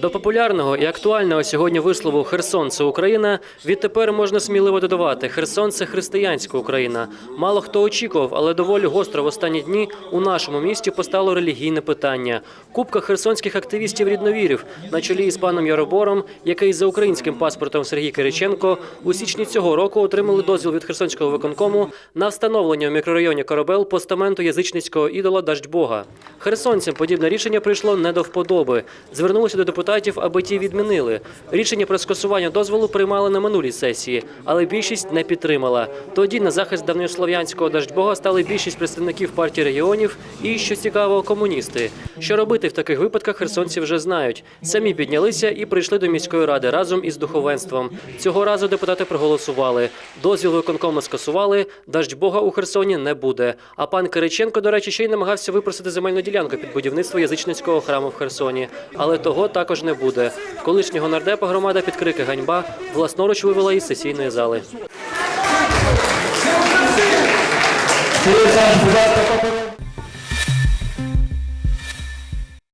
До популярного і актуального сьогодні вислову Херсон це Україна. Відтепер можна сміливо додавати Херсон це християнська Україна. Мало хто очікував, але доволі гостро в останні дні у нашому місті постало релігійне питання. Купка херсонських активістів рідновірів на чолі із паном Яробором, який за українським паспортом Сергій Кириченко у січні цього року отримали дозвіл від Херсонського виконкому на встановлення в мікрорайоні Корабел постаменту язичницького ідола Даждьбога. Херсонцям подібне рішення прийшло не до вподоби. Звернулися до депутатів, аби ті відмінили. Рішення про скасування дозволу приймали на минулій сесії, але більшість не підтримала. Тоді на захист давньослов'янського Даждьбога стали більшість представників партії регіонів і, що цікаво, комуністи. Що робити в таких випадках, херсонці вже знають. Самі піднялися і прийшли до міської ради разом із духовенством. Цього разу депутати проголосували. Дозвіл виконкому скасували. Даждьбога у Херсоні не буде. А пан Кириченко, до речі, ще й намагався випросити земельну ділянку під будівництво язичницького храму в Херсоні. Але того також не буде. Колишнього нардепа громада під крики ганьба власноруч вивела із сесійної зали.